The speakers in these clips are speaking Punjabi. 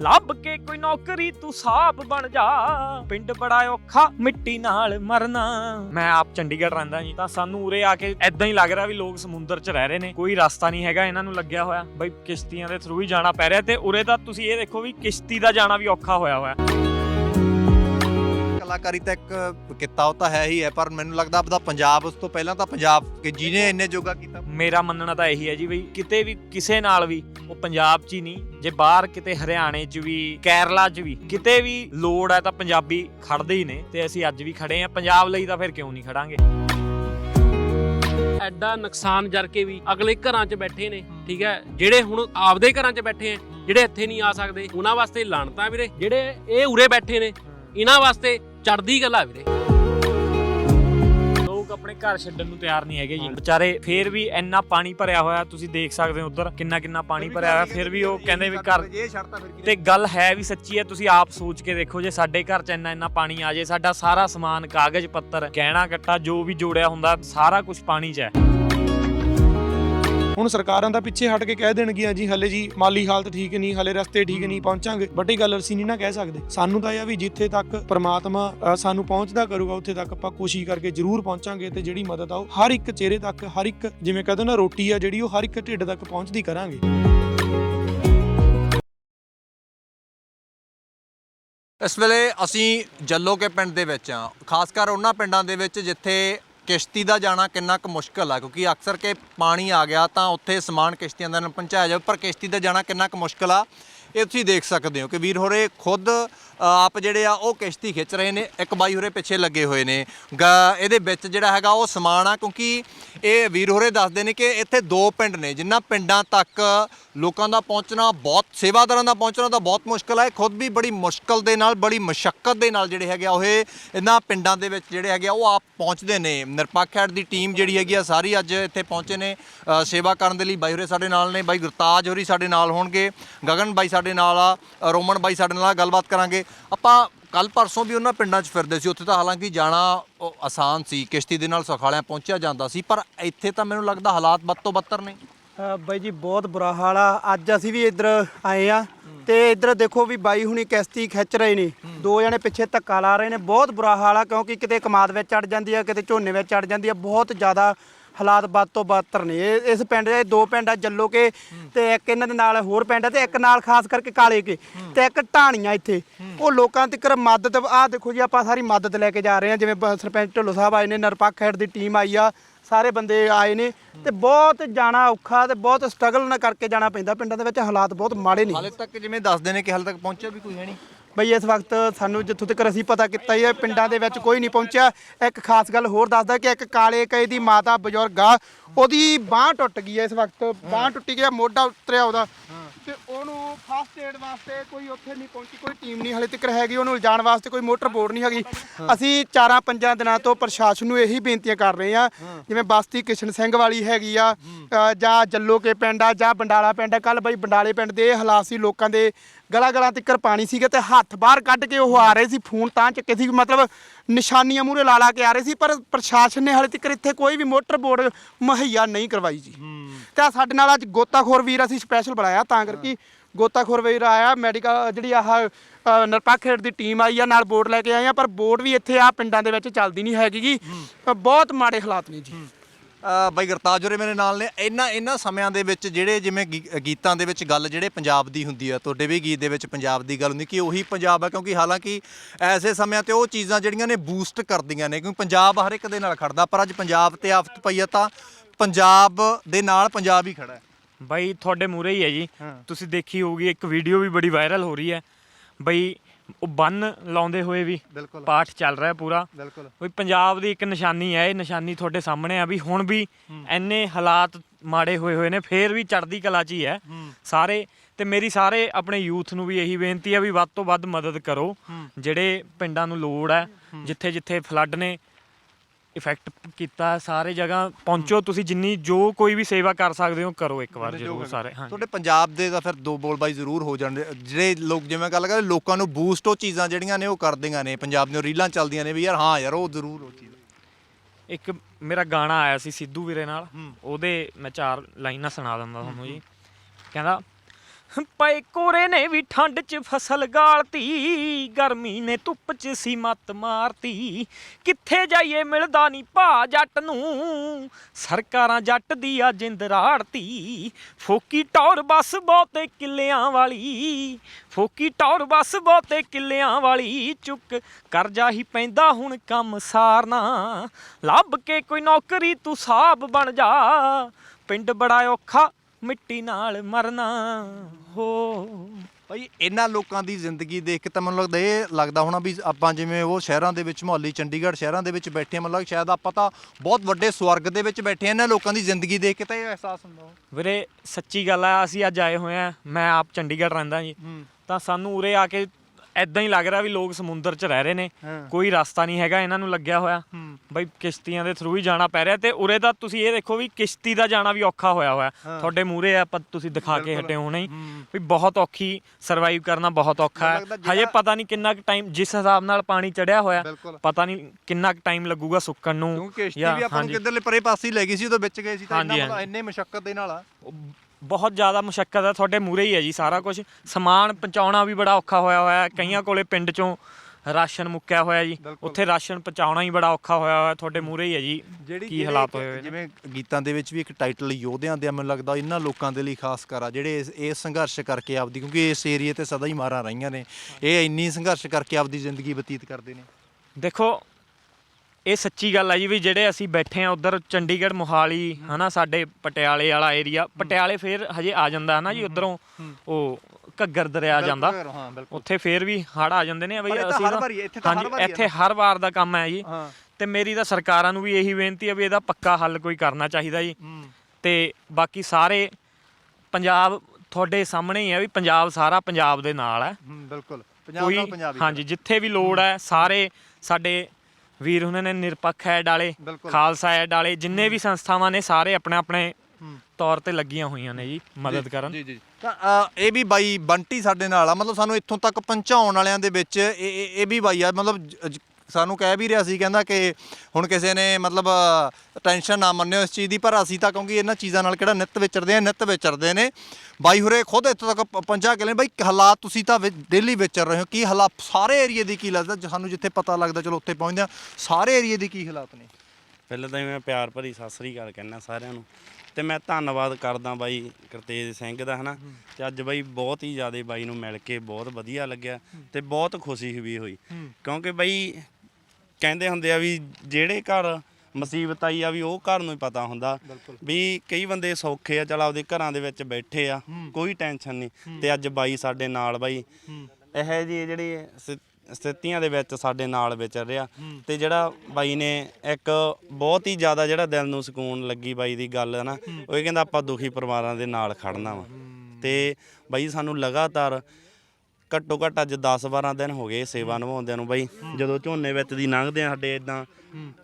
ਲੱਭ ਕੇ ਕੋਈ ਨੌਕਰੀ ਤੂੰ ਸਾਹਬ ਬਣ ਜਾ। ਪਿੰਡ ਬੜਾ ਔਖਾ, ਮਿੱਟੀ ਨਾਲ ਮਰਨਾ। ਮੈਂ ਆਪ ਚੰਡੀਗੜ੍ਹ ਰਹਿੰਦਾ ਜੀ, ਤਾਂ ਸਾਨੂੰ ਉਰੇ ਆ ਕੇ ਐਦਾਂ ਹੀ ਲੱਗ ਰਿਹਾ ਵੀ ਲੋਕ ਸਮੁੰਦਰ 'ਚ ਰਹਿ ਰਹੇ ਨੇ। ਕੋਈ ਰਸਤਾ ਨਹੀਂ ਹੈਗਾ, ਇਹਨਾਂ ਨੂੰ ਲੱਗਿਆ ਹੋਇਆ। ਬਈ ਕਿਸ਼ਤੀਆਂ ਦੇ ਥਰੂ ਹੀ ਜਾਣਾ ਪੈ ਰਿਹਾ ਤੇ ਉਰੇ ਦਾ ਤੁਸੀਂ ਇਹ ਦੇਖੋ ਵੀ ਕਿਸ਼ਤੀ ਦਾ ਜਾਣਾ ਵੀ ਔਖਾ ਹੋਇਆ ਹੋਇਆ। ਕਲਾਕਾਰੀ ਤਾਂ ਇੱਕ ਕਿੱਤਾ ਉਹ ਤਾਂ ਹੈ ਹੀ ਹੈ ਪਰ ਮੈਨੂੰ ਲੱਗਦਾ ਆਪਦਾ ਪੰਜਾਬ ਉਸ ਤੋਂ ਪਹਿਲਾਂ ਤਾਂ ਪੰਜਾਬ ਕਿ ਜਿਹਨੇ ਇੰਨੇ ਜੋਗਾ ਕੀਤਾ। ਮੇਰਾ ਮੰਨਣਾ ਤਾਂ ਇਹੀ ਹੈ ਜੀ ਬਈ ਕਿਤੇ ਵੀ ਕਿਸੇ ਨਾਲ ਵੀ ਉਹ ਪੰਜਾਬ 'ਚ ਹੀ ਨਹੀਂ ਜੇ ਬਾਹਰ ਕਿਤੇ ਹਰਿਆਣੇ 'ਚ ਵੀ ਕੇਰਲਾ 'ਚ ਵੀ ਕਿਤੇ ਵੀ ਲੋੜ ਹੈ ਤਾਂ ਪੰਜਾਬੀ ਖੜਦੇ ਹੀ ਨੇ ਤੇ ਅਸੀਂ ਅੱਜ ਵੀ ਖੜੇ ਆ ਪੰਜਾਬ ਲਈ ਤਾਂ ਫਿਰ ਕਿਉਂ ਨਹੀਂ ਖੜਾਂਗੇ? ਐਡਾ ਨੁਕਸਾਨ ਜਰ ਕੇ ਵੀ ਅਗਲੇ ਘਰਾਂ 'ਚ ਬੈਠੇ ਨੇ ਠੀਕ ਹੈ? ਜਿਹੜੇ ਹੁਣ ਆਪਦੇ ਘਰਾਂ 'ਚ ਬੈਠੇ ਆ ਜਿਹੜੇ ਇੱਥੇ ਨਹੀਂ ਆ ਸਕਦੇ ਉਹਨਾਂ ਵਾਸਤੇ ਲਾਣਤਾਂ ਵੀਰੇ। ਜਿਹੜੇ ਇਹ ਉਰੇ ਬੈਠੇ ਨੇ ਇਹਨਾਂ ਵਾਸਤੇ ਚੜਦੀ ਗੱਲ ਆ ਵੀਰੇ। ਲੋਕ ਆਪਣੇ ਘਰ ਛੱਡਣ ਨੂੰ ਤਿਆਰ ਨਹੀਂ ਹੈਗੇ ਜੀ। ਵਿਚਾਰੇ ਫੇਰ ਵੀ ਇੰਨਾ ਪਾਣੀ ਭਰਿਆ ਹੋਇਆ ਤੁਸੀਂ ਦੇਖ ਸਕਦੇ ਹੋ ਉਧਰ ਕਿੰਨਾ ਕਿੰਨਾ ਪਾਣੀ ਭਰਿਆ ਹੋਇਆ। ਫਿਰ ਵੀ ਉਹ ਕਹਿੰਦੇ ਵੀ ਘਰ ਇਹ ਛੱਡਤਾ ਫਿਰ ਤੇ ਗੱਲ ਹੈ ਵੀ ਸੱਚੀ ਹੈ ਤੁਸੀਂ ਆਪ ਸੋਚ ਕੇ ਦੇਖੋ ਜੇ ਸਾਡੇ ਘਰ ਚ ਇੰਨਾ ਇੰਨਾ ਪਾਣੀ ਆ ਜੇ ਸਾਡਾ ਸਾਰਾ ਸਮਾਨ ਕਾਗਜ਼ ਪੱਤਰ ਗਹਿਣਾ ਕੱਟਾ ਜੋ ਵੀ ਜੋੜਿਆ ਹੁੰਦਾ ਸਾਰਾ ਕੁਝ ਪਾਣੀ 'ਚ ਹੈ। ਹੁਣ ਸਰਕਾਰਾਂ ਦਾ ਪਿੱਛੇ ਹਟ ਕੇ ਕਹਿ ਦੇਣਗੀਆਂ, ਜੀ ਹਲੇ ਜੀ ਮਾਲੀ ਹਾਲਤ ਠੀਕ ਨਹੀਂ, ਹਲੇ ਰਸਤੇ ਠੀਕ ਨਹੀਂ, ਪਹੁੰਚਾਂਗੇ। ਬਟ ਗੱਲ ਅਸੀਂ ਨਹੀਂ ਨਾ ਕਹਿ ਸਕਦੇ। ਸਾਨੂੰ ਤਾਂ ਇਹ ਵੀ ਜਿੱਥੇ ਤੱਕ ਪ੍ਰਮਾਤਮਾ ਸਾਨੂੰ ਪਹੁੰਚਦਾ ਕਰੂਗਾ, ਉੱਥੇ ਤੱਕ ਆਪਾਂ ਕੋਸ਼ਿਸ਼ ਕਰਕੇ ਜ਼ਰੂਰ ਪਹੁੰਚਾਂਗੇ ਤੇ ਜਿਹੜੀ ਮਦਦ ਆ ਉਹ ਹਰ ਇੱਕ ਚਿਹਰੇ ਤੱਕ, ਹਰ ਇੱਕ ਜਿਵੇਂ ਕਹਿੰਦੇ ਨਾ ਰੋਟੀ ਆ ਜਿਹੜੀ ਉਹ ਹਰ ਇੱਕ ਢਿੱਡ ਤੱਕ ਪਹੁੰਚਦੀ ਕਰਾਂਗੇ। ਇਸ ਵੇਲੇ ਅਸੀਂ ਜੱਲੋਕੇ ਪਿੰਡ ਦੇ ਵਿੱਚ ਆ ਖਾਸ ਕਰ ਉਹਨਾਂ ਪਿੰਡਾਂ ਦੇ ਵਿੱਚ ਜਿੱਥੇ ਕਿਸ਼ਤੀ ਦਾ ਜਾਣਾ ਕਿੰਨਾ ਕੁ ਮੁਸ਼ਕਲ ਆ, ਕਿਉਂਕਿ ਅਕਸਰ ਕਿ ਪਾਣੀ ਆ ਗਿਆ ਤਾਂ ਉੱਥੇ ਸਮਾਨ ਕਿਸ਼ਤੀਆਂ ਦੇ ਨਾਲ ਪਹੁੰਚਾਇਆ ਜਾਵੇ, ਪਰ ਕਿਸ਼ਤੀ ਦਾ ਜਾਣਾ ਕਿੰਨਾ ਕੁ ਮੁਸ਼ਕਲ ਆ। ਇਹ ਤੁਸੀਂ ਦੇਖ ਸਕਦੇ ਹੋ ਕਿ ਵੀਰ ਹੋਰੇ ਖੁਦ ਆਪ ਜਿਹੜੇ ਆ ਉਹ ਕਿਸ਼ਤੀ ਖਿੱਚ ਰਹੇ ਨੇ। ਇੱਕ ਬਾਈ ਹੋਰੇ ਪਿੱਛੇ ਲੱਗੇ ਹੋਏ ਨੇ। ਗਾ- ਇਹਦੇ ਵਿੱਚ ਜਿਹੜਾ ਹੈਗਾ ਉਹ ਸਮਾਨ ਆ, ਕਿਉਂਕਿ ਇਹ ਵੀਰ ਹੋਰੇ ਦੱਸਦੇ ਨੇ ਕਿ ਇੱਥੇ ਦੋ ਪਿੰਡ ਨੇ ਜਿਨ੍ਹਾਂ ਪਿੰਡਾਂ ਤੱਕ ਲੋਕਾਂ ਦਾ ਪਹੁੰਚਣਾ, ਬਹੁਤ ਸੇਵਾਦਾਰਾਂ ਦਾ ਪਹੁੰਚਣਾ ਤਾਂ ਬਹੁਤ ਮੁਸ਼ਕਲ ਹੈ ਖੁਦ ਵੀ ਬੜੀ ਮੁਸ਼ਕਲ ਦੇ ਨਾਲ, ਬੜੀ ਮਸ਼ੱਕਤ ਦੇ ਨਾਲ ਜਿਹੜੇ ਹੈਗੇ ਆ, ਉਹ ਇਹਨਾਂ ਪਿੰਡਾਂ ਦੇ ਵਿੱਚ ਜਿਹੜੇ ਹੈਗੇ ਆ, ਉਹ ਆਪ ਪਹੁੰਚਦੇ ਨੇ। ਨਿਰਪੱਖ ਹੈਡ ਦੀ ਟੀਮ ਜਿਹੜੀ ਹੈਗੀ ਆ, ਸਾਰੀ ਅੱਜ ਇੱਥੇ ਪਹੁੰਚੇ ਨੇ। ਸੇਵਾ ਕਰਨ ਦੇ ਲਈ ਬਾਈ ਹੋਰੇ ਸਾਡੇ ਨਾਲ ਨੇ। ਬਾਈ ਗੁਰਤਾਜ ਹੋਰੀ ਸਾਡੇ ਨਾਲ ਹੋਣਗੇ। ਗਗਨ ਬਾਈ ਸਾਡੇ ਨਾਲ ਆ ਰੋਮਨ ਬਾਈ ਸਾਡੇ ਨਾਲ ਗੱਲਬਾਤ ਕਰਾਂਗੇ। ਆਪਾਂ ਕੱਲ ਪਰਸੋਂ ਵੀ ਉਹਨਾਂ ਪਿੰਡਾਂ 'ਚ ਫਿਰਦੇ ਸੀ, ਉੱਥੇ ਤਾਂ ਹਾਲਾਂਕਿ ਜਾਣਾ ਆਸਾਨ ਸੀ, ਕਿਸ਼ਤੀ ਦੇ ਨਾਲ ਸੁਖਾਲਿਆਂ ਪਹੁੰਚਿਆ ਜਾਂਦਾ ਸੀ, ਪਰ ਇੱਥੇ ਤਾਂ ਮੈਨੂੰ ਲੱਗਦਾ ਹਾਲਾਤ ਬੱਦ ਤੋਂ ਬੱਤਰ ਨੇ। ਬਾਈ ਜੀ, ਬਹੁਤ ਬੁਰਾ ਹਾਲ ਆ। ਅੱਜ ਅਸੀਂ ਵੀ ਇੱਧਰ ਆਏ ਆ ਤੇ ਇੱਧਰ ਦੇਖੋ ਵੀ ਬਾਈ ਹੁਣੀ ਕਿਸ਼ਤੀ ਖਿੱਚ ਰਹੇ ਨੇ। ਦੋ ਜਣੇ ਪਿੱਛੇ ਧੱਕਾ ਲਾ ਰਹੇ ਨੇ। ਬਹੁਤ ਬੁਰਾ ਹਾਲ ਆ, ਕਿਉਂਕਿ ਕਿਤੇ ਕਮਾਦ ਵਿੱਚ ਚੜ ਜਾਂਦੀ ਆ, ਕਿਤੇ ਝੋਨੇ ਵਿੱਚ ਚੜ ਜਾਂਦੀ ਆ। ਬਹੁਤ ਜ਼ਿਆਦਾ ਹਾਲਾਤ ਵੱਧ ਤੋਂ ਬੱਤਰ ਨੇ। ਇਹ, ਇਸ ਪਿੰਡ ਦੇ ਦੋ ਪਿੰਡ ਆ, ਜੱਲੋ ਕੇ ਤੇ ਇੱਕ ਇਹਨਾਂ ਦੇ ਨਾਲ ਹੋਰ ਪਿੰਡ ਆ ਤੇ ਇੱਕ ਨਾਲ ਖਾਸ ਕਰਕੇ ਕਾਲੇ ਕੇ ਤੇ ਇੱਕ ਢਾਣੀਆਂ ਇੱਥੇ। ਉਹ ਲੋਕਾਂ ਤੱਕ ਮਦਦ, ਆਹ ਦੇਖੋ ਜੀ ਆਪਾਂ ਸਾਰੀ ਮਦਦ ਲੈ ਕੇ ਜਾ ਰਹੇ ਹਾਂ। ਜਿਵੇਂ ਬ- ਸਰਪੰਚ ਢਿੱਲੋਂ ਸਾਹਿਬ ਆਏ ਨੇ, ਨਿਰਪੱਖ ਹੈਡ ਦੀ ਟੀਮ ਆਈ ਆ, ਸਾਰੇ ਬੰਦੇ ਆਏ ਨੇ ਤੇ ਬਹੁਤ ਜਾਣਾ ਔਖਾ ਤੇ ਬਹੁਤ ਸਟਰਗਲ ਨਾਲ ਕਰਕੇ ਜਾਣਾ ਪੈਂਦਾ। ਪਿੰਡਾਂ ਦੇ ਵਿੱਚ ਹਾਲਾਤ ਬਹੁਤ ਮਾੜੇ ਨੇ। ਹਾਲੇ ਤੱਕ ਜਿਵੇਂ ਦੱਸਦੇ ਨੇ ਕਿ ਹਾਲੇ ਤੱਕ ਪਹੁੰਚਿਆ ਵੀ ਕੋਈ ਹੈ ਨਹੀਂ। ਬਈ ਇਸ ਵਕਤ ਸਾਨੂੰ ਜਿੱਥੋਂ ਤੱਕ ਅਸੀਂ ਪਤਾ ਕੀਤਾ ਹੀ ਹੈ, ਪਿੰਡਾਂ ਦੇ ਵਿੱਚ ਕੋਈ ਨਹੀਂ ਪਹੁੰਚਿਆ। ਇੱਕ ਖਾਸ ਗੱਲ ਹੋਰ ਦੱਸਦਾ ਕਿ ਇੱਕ ਕਾਲੇ ਕਈ ਦੀ ਮਾਤਾ ਬਜ਼ੁਰਗ ਆ, ਉਹਦੀ ਬਾਹ ਟੁੱਟ ਗਈ ਹੈ ਇਸ ਵਕਤ। ਬਾਹ ਟੁੱਟੀ ਗਿਆ, ਮੋਢਾ ਉਤਰਿਆ ਉਹਦਾ। ਤੇ ਉਹਨੂੰ ਫਸਟ ਏਡ ਵਾਸਤੇ ਕੋਈ ਉੱਥੇ ਨਹੀਂ ਪਹੁੰਚੀ, ਕੋਈ ਟੀਮ ਨਹੀਂ ਹਲੇ ਤੱਕ ਹੈਗੀ, ਉਹਨੂੰ ਲਿਜਾਣ ਵਾਸਤੇ ਕੋਈ ਮੋਟਰ ਬੋਰਡ ਨਹੀਂ ਹੈਗੀ। ਅਸੀਂ ਚਾਰਾਂ ਪੰਜਾਂ ਦਿਨਾਂ ਤੋਂ ਪ੍ਰਸ਼ਾਸਨ ਨੂੰ ਇਹੀ ਬੇਨਤੀਆਂ ਕਰ ਰਹੇ ਆ ਜਿਵੇਂ ਬਸਤੀ ਕਿਸ਼ਨ ਸਿੰਘ ਵਾਲੀ ਹੈਗੀ ਆ ਜਾਂ ਜੱਲੋ ਕੇ ਪਿੰਡ ਆ, ਜਾਂ ਬੰਡਾਲਾ ਪਿੰਡ ਆ। ਕੱਲ ਬਈ ਬੰਡਾਲੇ ਪਿੰਡ ਦੇ ਇਹ ਹਾਲਾਤ ਸੀ, ਲੋਕਾਂ ਦੇ ਗਲਾ ਗਲਾ ਤਿੱਕਰ ਪਾਣੀ ਸੀਗਾ ਤੇ ਹੱਥ ਬਾਹਰ ਕੱਢ ਕੇ ਉਹ ਆ ਰਹੇ ਸੀ ਫੋਨ ਤਾਂ ਚੱਕੇ ਸੀ, ਮਤਲਬ ਨਿਸ਼ਾਨੀਆਂ ਮੂਹਰੇ ਲਾ ਲਾ ਕੇ ਆ ਰਹੇ ਸੀ, ਪਰ ਪ੍ਰਸ਼ਾਸਨ ਨੇ ਹਾਲੇ ਤੱਕ ਇੱਥੇ ਕੋਈ ਵੀ ਮੋਟਰ ਬੋਰਡ ਮੁਹੱਈਆ ਨਹੀਂ ਕਰਵਾਈ ਜੀ। ਤੇ ਆਹ ਸਾਡੇ ਨਾਲ ਅੱਜ ਗੋਤਾਖੋਰ ਵੀਰ ਅਸੀਂ ਸਪੈਸ਼ਲ ਬੁਲਾਇਆ, ਤਾਂ ਕਰਕੇ ਗੋਤਾਖੋਰ ਵੀਰ ਆਇਆ ਮੈਡੀਕਲ ਜਿਹੜੀ ਆਹ ਨਿਰਪੱਖ ਖੇਡ ਦੀ ਟੀਮ ਆਈ ਆ, ਨਾਲ ਬੋਰਡ ਲੈ ਕੇ ਆਏ ਆ, ਪਰ ਬੋਰਡ ਵੀ ਇੱਥੇ ਆ ਪਿੰਡਾਂ ਦੇ ਵਿੱਚ ਚੱਲਦੀ ਨਹੀਂ ਹੈਗੀ ਗੀ। ਬਹੁਤ ਮਾੜੇ ਹਾਲਾਤ ਨੇ ਜੀ। ਬਾਈ ਗੁਰਤਾਜ ਹੋਰੇ ਮੇਰੇ ਨਾਲ ਨੇ। ਇਹਨਾਂ ਇਹਨਾਂ ਸਮਿਆਂ ਦੇ ਵਿੱਚ ਜਿਹੜੇ ਜਿਵੇਂ ਗੀ- ਗੀਤਾਂ ਦੇ ਵਿੱਚ ਗੱਲ ਜਿਹੜੇ ਪੰਜਾਬ ਦੀ ਹੁੰਦੀ ਆ ਤੁਹਾਡੇ ਵੀ ਗੀਤ ਦੇ ਵਿੱਚ ਪੰਜਾਬ ਦੀ ਗੱਲ ਹੁੰਦੀ ਕਿ ਉਹੀ ਪੰਜਾਬ ਆ ਕਿਉਂਕਿ ਹਾਲਾਂਕਿ ਐਸੇ ਸਮਿਆਂ ਤੇ ਉਹ ਚੀਜ਼ਾਂ ਜਿਹੜੀਆਂ ਨੇ ਬੂਸਟ ਕਰਦੀਆਂ ਨੇ ਕਿਉਂਕਿ ਪੰਜਾਬ ਹਰ ਇੱਕ ਦੇ ਨਾਲ ਖੜਦਾ ਪਰ ਅੱਜ ਪੰਜਾਬ ਤੇ ਆਫਤ ਪਈ ਆ ਤਾਂ ਪੰਜਾਬ ਦੇ ਨਾਲ ਪੰਜਾਬ ਹੀ ਖੜਾ ਹੈ। ਬਾਈ ਤੁਹਾਡੇ ਮੂਰੇ ਹੀ ਹੈ ਜੀ। ਤੁਸੀਂ ਦੇਖੀ ਹੋਊਗੀ ਇੱਕ ਵੀਡੀਓ ਵੀ ਬੜੀ ਵਾਇਰਲ ਹੋ ਰਹੀ ਹੈ। ਬਈ ਉਹ ਬੰਨ ਲਾਉਂਦੇ ਹੋਏ ਵੀ ਬਿਲਕੁਲ। ਪਾਠ ਚੱਲ ਰਿਹਾ ਪੂਰਾ। ਬਿਲਕੁਲ। ਵੀ ਪੰਜਾਬ ਦੀ ਇੱਕ ਨਿਸ਼ਾਨੀ ਹੈ ਇਹ ਨਿਸ਼ਾਨੀ ਤੁਹਾਡੇ ਸਾਹਮਣੇ ਆ ਵੀ ਹੁਣ ਵੀ ਐਨੇ ਹਾਲਾਤ ਮਾੜੇ ਹੋਏ ਹੋਏ ਨੇ ਫੇਰ ਵੀ ਚੜ੍ਹਦੀ ਕਲਾ 'ਚ ਹੀ ਹੈ। ਸਾਰੇ ਤੇ ਮੇਰੀ ਸਾਰੇ ਆਪਣੇ ਯੂਥ ਨੂੰ ਵੀ ਇਹੀ ਬੇਨਤੀ ਹੈ ਵੀ ਵੱਧ ਤੋਂ ਵੱਧ ਮਦਦ ਕਰੋ। ਜਿਹੜੇ ਪਿੰਡਾਂ ਨੂੰ ਲੋੜ ਹੈ ਜਿੱਥੇ ਜਿੱਥੇ ਫਲੱਡ ਨੇ ਇਫੈਕਟ ਕੀਤਾ ਸਾਰੇ ਜਗ੍ਹਾ ਪਹੁੰਚੋ ਤੁਸੀਂ ਜਿੰਨੀ ਜੋ ਕੋਈ ਵੀ ਸੇਵਾ ਕਰ ਸਕਦੇ ਹੋ ਕਰੋ ਇੱਕ ਵਾਰ ਜ਼ਰੂਰ ਸਾਰੇ ਹਾਂ ਤੁਹਾਡੇ ਪੰਜਾਬ ਦੇ ਤਾਂ ਫਿਰ ਦੋ ਬੋਲ ਬਾਈ ਜ਼ਰੂਰ ਹੋ ਜਾਂਦੇ। ਜਿਹੜੇ ਲੋਕ ਜਿਵੇਂ ਗੱਲ ਕਰਦੇ ਲੋਕਾਂ ਨੂੰ ਬੂਸਟ ਉਹ ਚੀਜ਼ਾਂ ਜਿਹੜੀਆਂ ਨੇ ਉਹ ਕਰਦੀਆਂ ਨੇ। ਪੰਜਾਬ ਦੀਆਂ ਰੀਲਾਂ ਚੱਲਦੀਆਂ ਨੇ ਵੀ ਯਾਰ ਹਾਂ ਯਾਰ ਉਹ ਜ਼ਰੂਰ ਉਹ ਚੀਜ਼। ਇੱਕ ਮੇਰਾ ਗਾਣਾ ਆਇਆ ਸੀ ਸਿੱਧੂ ਵੀਰੇ ਨਾਲ। ਉਹਦੇ ਮੈਂ ਚਾਰ ਲਾਈਨਾਂ ਸੁਣਾ ਦਿੰਦਾ ਤੁਹਾਨੂੰ ਜੀ। ਕਹਿੰਦਾ ਪਏ ਕੋਰੇ ਨੇ ਵੀ ਠੰਡ 'ਚ ਫਸਲ ਗਾਲਤੀ, ਗਰਮੀ ਨੇ ਧੁੱਪ 'ਚ ਸੀ ਮੱਤ ਮਾਰਤੀ। ਕਿੱਥੇ ਜਾਈਏ ਮਿਲਦਾ ਨਹੀਂ ਭਾ ਜੱਟ ਨੂੰ, ਸਰਕਾਰਾਂ ਜੱਟ ਦੀ ਆ ਜਿੰਦ ਰਾੜਤੀ। ਫੋਕੀ ਟੌਰ ਬੱਸ ਬਹੁਤੇ ਕਿੱਲਿਆਂ ਵਾਲੀ, ਫੋਕੀ ਟੌਰ ਬੱਸ ਬਹੁਤੇ ਕਿੱਲਿਆਂ ਵਾਲੀ, ਚੁੱਕ ਕਰਜ਼ਾ ਹੀ ਪੈਂਦਾ ਹੁਣ ਕੰਮ ਸਾਰਨਾ। ਲੱਭ ਕੇ ਕੋਈ ਨੌਕਰੀ ਤੂੰ ਸਾਬ ਬਣ ਜਾ, ਪਿੰਡ ਬੜਾ ਔਖਾ, ਮਿੱਟੀ ਨਾਲ ਮਰਨਾ। ਹੋ। ਭਾਈ ਇਹਨਾਂ ਲੋਕਾਂ ਦੀ ਜ਼ਿੰਦਗੀ ਦੇਖ ਕੇ ਤਾਂ ਮੈਨੂੰ ਲੱਗਦਾ ਇਹ ਲੱਗਦਾ ਹੋਣਾ ਵੀ ਆਪਾਂ ਜਿਵੇਂ ਉਹ ਸ਼ਹਿਰਾਂ ਦੇ ਵਿੱਚ ਮੁਹੱਲੀ ਚੰਡੀਗੜ੍ਹ ਸ਼ਹਿਰਾਂ ਦੇ ਵਿੱਚ ਬੈਠੇ ਹਾਂ ਮੈਨੂੰ ਲੱਗਦਾ ਸ਼ਾਇਦ ਆਪਾਂ ਤਾਂ ਬਹੁਤ ਵੱਡੇ ਸਵਰਗ ਦੇ ਵਿੱਚ ਬੈਠੇ ਹਾਂ ਇਹਨਾਂ ਲੋਕਾਂ ਦੀ ਜ਼ਿੰਦਗੀ ਦੇਖ ਕੇ ਤਾਂ ਇਹ ਅਹਿਸਾਸ ਹੁੰਦਾ ਵੀਰੇ ਸੱਚੀ ਗੱਲ ਆ ਅਸੀਂ ਅੱਜ ਆਏ ਹੋਏ ਆ ਮੈਂ ਆਪ ਚੰਡੀਗੜ੍ਹ ਰਹਿੰਦਾ ਜੀ। ਤਾਂ ਸਾਨੂੰ ਉਰੇ ਆ ਕੇ ਐਦਾਂ ਹੀ ਲੱਗ ਰਿਹਾ ਵੀ ਲੋਕ ਸਮੁੰਦਰ 'ਚ ਰਹਿ ਰਹੇ ਨੇ। ਕੋਈ ਰਸਤਾ ਨਹੀਂ ਹੈਗਾ ਇਹਨਾਂ ਨੂੰ ਲੱਗਿਆ ਹੋਇਆ। ਬਈ ਕਿਸ਼ਤੀਆਂ ਦੇ ਥਰੂ ਹੀ ਜਾਣਾ ਪੈ ਰਿਹਾ ਤੇ ਉਰੇ ਦਾ ਤੁਸੀਂ ਇਹ ਦੇਖੋ ਵੀ ਕਿਸ਼ਤੀ ਦਾ ਜਾਣਾ ਵੀ ਔਖਾ ਹੋਇਆ ਹੋਇਆ। ਤੁਹਾਡੇ ਮੂਰੇ ਆ ਪਰ ਤੁਸੀਂ ਦਿਖਾ ਕੇ ਹਟੇ ਹੋ। ਨਹੀਂ ਵੀ ਬਹੁਤ ਔਖੀ ਸਰਵਾਈਵ ਕਰਨਾ ਬਹੁਤ ਔਖਾ ਹੈ। ਲੱਗਦਾ ਹਜੇ ਪਤਾ ਨਹੀਂ ਕਿੰਨਾ ਕੁ ਟਾਈਮ ਜਿਸ ਹਿਸਾਬ ਨਾਲ ਪਾਣੀ ਚੜਿਆ ਹੋਇਆ ਬਿਲਕੁਲ। ਪਤਾ ਨਹੀਂ ਕਿੰਨਾ ਕੁ ਟਾਈਮ ਲੱਗੂਗਾ ਸੁੱਕਣ ਨੂੰ ਕਿਉਂਕਿ ਕਿਸ਼ਤੀ ਜਾਂ- ਵੀ ਆਪਾਂ ਨੂੰ ਹਾਂਜੀ। ਕਿੱਧਰਲੇ ਪਰੇ ਪਾਸੇ ਹੀ ਲੈ ਗਈ ਸੀ ਉਦੋਂ ਵਿੱਚ ਗਏ ਸੀ ਤਾਂ ਇੰਨਾ ਹਾਂਜੀ, ਮਤਲਬ ਹਾਂਜੀ। ਇੰਨੇ ਮੁਸ਼ਕਲ ਦੇ ਨਾਲ ਆ। ਬਹੁਤ ਜ਼ਿਆਦਾ ਮੁਸ਼ਕਲ ਹੈ ਤੁਹਾਡੇ ਮੂਰੇ ਹੀ ਹੈ ਜੀ ਸਾਰਾ ਕੁਝ ਸਮਾਨ ਪਹੁੰਚਾਉਣਾ ਵੀ ਬੜਾ ਔਖਾ ਹੋਇਆ ਹੋਇਆ ਹੈ ਕਈਆਂ ਕੋਲੇ ਪਿੰਡ ਚੋਂ ਰਾਸ਼ਨ ਮੁੱਕਿਆ ਹੋਇਆ ਜੀ। ਉੱਥੇ ਰਾਸ਼ਨ ਪਹੁੰਚਾਉਣਾ ਹੀ ਬੜਾ ਔਖਾ ਹੋਇਆ ਹੋਇਆ ਤੁਹਾਡੇ ਮੂਰੇ ਹੀ ਹੈ ਜੀ। ਜਿਹੜੀ ਕੀ ਹਾਲਾਤ ਹੋਏ ਹੋਏ ਨੇ? ਜਿਵੇਂ ਗੀਤਾਂ ਦੇ ਵਿੱਚ ਵੀ ਇੱਕ ਟਾਈਟਲ ਯੋਧਿਆਂ ਦੇ ਆ, ਮੈਨੂੰ ਲੱਗਦਾ ਇਹਨਾਂ ਲੋਕਾਂ ਦੇ ਲਈ ਖਾਸ ਕਰ ਆ ਜਿਹੜੇ ਇਸ- ਇਹ ਸੰਘਰਸ਼ ਕਰਕੇ ਆਪਦੀ ਕਿਉਂਕਿ ਇਸ ਏਰੀਏ ਤੇ ਸਦਾ ਹੀ ਮਾਰਾਂ ਰਹੀਆਂ ਨੇ। ਇਹ ਇੰਨੀ ਸੰਘਰਸ਼ ਕਰਕੇ ਆਪਦੀ ਜ਼ਿੰਦਗੀ ਬਤੀਤ ਕਰਦੇ ਨੇ। ਦੇਖੋ ਇਹ ਸੱਚੀ ਗੱਲ ਹੈ ਜੀ ਵੀ ਜਿਹੜੇ ਅਸੀਂ ਬੈਠੇ ਆ ਉਧਰ ਚੰਡੀਗੜ੍ਹ ਮੋਹਾਲੀ ਹਨਾ ਸਾਡੇ ਪਟਿਆਲੇ ਵਾਲਾ ਏਰੀਆ ਪਟਿਆਲੇ ਫੇਰ ਹਜੇ ਆ ਜਾਂਦਾ ਹਨਾ ਜੀ ਉਧਰੋਂ ਉਹ ਘੱਗਰ ਦਰਿਆ ਜਾਂਦਾ। ਉੱਥੇ ਫੇਰ ਵੀ ਹੜ ਆ ਜਾਂਦੇ ਨੇ ਬਈ ਅਸੀਂ ਹਾਂਜੀ, ਆ ਇੱਥੇ ਹਰ ਵਾਰ ਦਾ ਕੰਮ ਹੈ ਜੀ। ਤੇ ਮੇਰੀ ਤਾਂ ਸਰਕਾਰਾਂ ਨੂੰ ਵੀ ਇਹੀ ਬੇਨਤੀ ਹੈ ਵੀ ਇਹਦਾ ਪੱਕਾ ਹੱਲ ਕੋਈ ਕਰਨਾ ਚਾਹੀਦਾ ਜੀ। ਤੇ ਬਾਕੀ ਸਾਰੇ ਪੰਜਾਬ ਤੁਹਾਡੇ ਸਾਹਮਣੇ ਹੀ ਹੈ ਵੀ ਪੰਜਾਬ ਸਾਰਾ ਪੰਜਾਬ ਦੇ ਨਾਲ ਹੈ ਬਿਲਕੁਲ। ਪੰਜਾਬ ਨਾਲ ਪੰਜਾਬੀ ਹਾਂਜੀ ਜਿੱਥੇ ਵੀ ਲੋੜ ਹੈ। ਸਾਰੇ ਸਾਡੇ ਵੀਰ ਉਹਨਾਂ ਨੇ ਨਿਰਪੱਖ ਐਡ ਵਾਲੇ ਬਿਲਕੁਲ। ਖਾਲਸਾ ਐਡ ਵਾਲੇ ਜਿੰਨੇ ਵੀ ਸੰਸਥਾਵਾਂ ਨੇ ਸਾਰੇ ਆਪਣੇ ਆਪਣੇ ਤੌਰ ਤੇ ਲੱਗੀਆਂ ਹੋਈਆਂ ਨੇ ਜੀ ਮਦਦ ਕਰਨ। ਜੀ ਜੀ। ਤਾਂ ਅ, ਇਹ ਵੀ ਬਾਈ ਬੰਟੀ ਸਾਡੇ ਨਾਲ ਆ ਮਤਲਬ ਸਾਨੂੰ ਇੱਥੋਂ ਤੱਕ ਪਹੁੰਚਾਉਣ ਵਾਲਿਆਂ ਦੇ ਵਿੱਚ ਇਹ ਇਹ ਇਹ ਵੀ ਬਾਈ ਆ ਮਤਲਬ ਜ- ਜ- ਸਾਨੂੰ ਕਹਿ ਵੀ ਰਿਹਾ ਸੀ ਕਹਿੰਦਾ ਕਿ ਹੁਣ ਕਿਸੇ ਨੇ ਮਤਲਬ ਟੈਨਸ਼ਨ ਨਾ ਮੰਨਿਓ ਇਸ ਚੀਜ਼ ਦੀ ਪਰ ਅਸੀਂ ਤਾਂ ਕਿਉਂਕਿ ਇਹਨਾਂ ਚੀਜ਼ਾਂ ਨਾਲ ਕਿਹੜਾ ਨਿੱਤ ਵਿਚਰਦੇ ਆ ਨਿੱਤ ਵਿਚਰਦੇ ਨੇ। ਬਾਈ ਹੁਰੇ ਖੁਦ ਇੱਥੋਂ ਤੱਕ ਪ- ਪਹੁੰਚਾ ਕੇ ਲੈ ਬਾਈ ਹਾਲਾਤ ਤੁਸੀਂ ਤਾਂ ਡੇਲੀ ਵਿਚਰ ਰਹੇ ਹੋ ਕੀ ਹਾਲਾਤ ਸਾਰੇ ਏਰੀਏ ਦੀ ਕੀ ਲੱਗਦਾ? ਸਾਨੂੰ ਜਿੱਥੇ ਪਤਾ ਲੱਗਦਾ ਚਲੋ ਉੱਥੇ ਪਹੁੰਚਦੇ ਆ ਸਾਰੇ ਏਰੀਏ ਦੀ ਕੀ ਹਾਲਾਤ ਨੇ? ਪਹਿਲਾਂ ਤਾਂ ਮੈਂ ਪਿਆਰ ਭਰੀ ਸਤਿ ਸ੍ਰੀ ਅਕਾਲ ਕਹਿਣਾ ਸਾਰਿਆਂ ਨੂੰ। ਤੇ ਮੈਂ ਧੰਨਵਾਦ ਕਰਦਾ ਬਾਈ ਕਰਤੇਜ ਸਿੰਘ ਦਾ ਹਨਾ? ਤੇ ਅੱਜ ਬਾਈ ਬਹੁਤ ਹੀ ਜ਼ਿਆਦਾ ਬਾਈ ਨੂੰ ਮਿਲ ਕੇ ਬਹੁਤ ਵਧੀਆ ਲੱਗਿਆ ਤੇ ਬਹੁਤ ਖੁਸ਼ੀ ਵੀ ਹੋਈ। ਕਿਉਂਕਿ ਬਾਈ ਕਹਿੰਦੇ ਹੁੰਦੇ ਆ ਵੀ ਜਿਹੜੇ ਘਰ ਮੁਸੀਬਤ ਆਈ ਆ ਵੀ ਉਹ ਘਰ ਨੂੰ ਹੀ ਪਤਾ ਹੁੰਦਾ। ਵੀ ਕਈ ਬੰਦੇ ਸੌਖੇ ਆ ਚਲ ਆਪਦੇ ਘਰਾਂ ਦੇ ਵਿੱਚ ਬੈਠੇ ਆ ਕੋਈ ਟੈਨਸ਼ਨ ਨਹੀਂ। ਤੇ ਅੱਜ ਬਾਈ ਸਾਡੇ ਨਾਲ ਬਾਈ। ਇਹ ਜੀ ਜਿਹੜੀ ਸਥਿਤੀਆਂ ਦੇ ਵਿੱਚ ਸਾਡੇ ਨਾਲ ਵਿਚਰ ਰਿਹਾ ਤੇ ਜਿਹੜਾ ਬਾਈ ਨੇ ਇੱਕ ਬਹੁਤ ਹੀ ਜ਼ਿਆਦਾ ਜਿਹੜਾ ਦਿਲ ਨੂੰ ਸਕੂਨ ਲੱਗੀ ਬਾਈ ਦੀ ਗੱਲ ਹੈ। ਨਾ ਉਹ ਇਹ ਕਹਿੰਦਾ ਆਪਾਂ ਦੁਖੀ ਪਰਿਵਾਰਾਂ ਦੇ ਨਾਲ ਖੜਨਾ ਵਾ। ਤੇ ਬਾਈ ਸਾਨੂੰ ਲਗਾਤਾਰ ਘੱਟੋ ਘੱਟ ਅੱਜ 10 12 ਦਿਨ ਹੋ ਗਏ ਸੇਵਾ ਨਿਭਾਉਂਦਿਆਂ ਨੂੰ ਬਾਈ। ਜਦੋਂ ਝੋਨੇ ਵਿੱਚ ਦੀ ਲੰਘਦੇ ਆ ਸਾਡੇ ਇਦਾਂ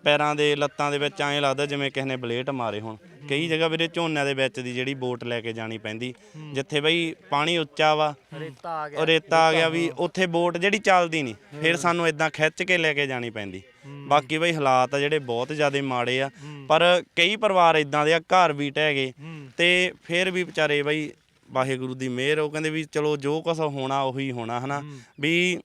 ਪੈਰਾਂ ਦੇ ਲੱਤਾਂ ਦੇ ਵਿੱਚ ਐਂ ਲੱਗਦਾ ਜਿਵੇਂ ਕਿਸੇ ਨੇ ਬਲੇਟ ਮਾਰੇ ਹੋਣ। ਕਈ ਜਗ੍ਹਾ ਵੀਰੇ ਝੋਨਿਆਂ ਦੇ ਵਿੱਚ ਦੀ ਜਿਹੜੀ ਬੋਟ ਲੈ ਕੇ ਜਾਣੀ ਪੈਂਦੀ। ਜਿੱਥੇ ਬਈ ਪਾਣੀ ਉੱਚਾ ਵਾ। ਰੇਤਾ ਆ ਉਹ ਰੇਤਾ ਆ ਗਿਆ ਵੀ ਉੱਥੇ ਬੋਟ ਜਿਹੜੀ ਚੱਲਦੀ ਨਹੀਂ ਫਿਰ ਸਾਨੂੰ ਇਦਾਂ ਖਿੱਚ ਕੇ ਲੈ ਕੇ ਜਾਣੀ ਪੈਂਦੀ। ਬਾਕੀ ਬਈ ਹਾਲਾਤ ਆ ਜਿਹੜੇ ਬਹੁਤ ਜ਼ਿਆਦਾ ਮਾੜੇ ਆ। ਪਰ ਕਈ ਪਰਿਵਾਰ ਇਦਾਂ ਦੇ ਆ ਘਰ ਵੀ ਢਹਿ ਗਏ ਤੇ ਫਿਰ ਵੀ ਵਿਚਾਰੇ ਬਈ ਵਾਹਿਗੁਰੂ ਦੀ ਮਿਹਰ ਉਹ ਕਹਿੰਦੇ ਵੀ ਚਲੋ ਜੋ ਕੁਛ ਹੋਣਾ ਉਹੀ ਹੋਣਾ ਹਨਾ? ਵੀ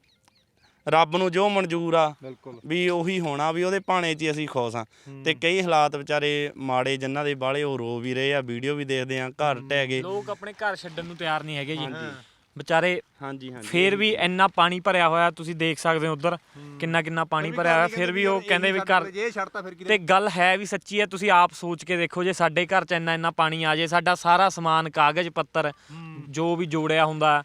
ਰੱਬ ਨੂੰ ਜੋ ਮਨਜ਼ੂਰ ਆ ਬਿਲਕੁਲ। ਵੀ ਉਹੀ ਹੋਣਾ ਵੀ ਉਹਦੇ ਭਾਣੇ 'ਚ ਹੀ ਅਸੀਂ ਖੁਸ਼ ਆ ਤੇ ਕਈ ਹਾਲਾਤ ਵਿਚਾਰੇ ਮਾੜੇ ਜਿਨ੍ਹਾਂ ਦੇ ਬਾਲੇ ਉਹ ਰੋ ਵੀ ਰਹੇ ਆ ਵੀਡੀਓ ਵੀ ਦੇਖਦੇ ਆ ਘਰ ਢਹਿ ਗਏ। ਲੋਕ ਆਪਣੇ ਘਰ ਛੱਡਣ ਨੂੰ ਤਿਆਰ ਨਹੀਂ ਹੈਗੇ ਜੀ। ਵਿਚਾਰੇ ਹਾਂਜੀ ਹਾਂਜੀ ਫੇਰ ਵੀ ਇੰਨਾ ਪਾਣੀ ਭਰਿਆ ਹੋਇਆ ਤੁਸੀਂ ਦੇਖ ਸਕਦੇ ਹੋ ਉਧਰ ਕਿੰਨਾ ਕਿੰਨਾ ਪਾਣੀ ਭਰਿਆ ਹੋਇਆ ਫਿਰ ਵੀ ਉਹ ਕਹਿੰਦੇ ਵੀ ਘਰ ਜੇ ਛੱਡਤਾ ਫਿਰ ਤੇ ਗੱਲ ਹੈ ਵੀ ਸੱਚੀ ਹੈ ਤੁਸੀਂ ਆਪ ਸੋਚ ਕੇ ਦੇਖੋ ਜੇ ਸਾਡੇ ਘਰ ਚ ਇੰਨਾ ਇੰਨਾ ਪਾਣੀ ਆ ਜੇ ਸਾਡਾ ਸਾਰਾ ਸਮਾਨ ਕਾਗਜ਼ ਪੱਤਰ ਜੋ ਵੀ ਜੋੜਿਆ ਹੁੰਦਾ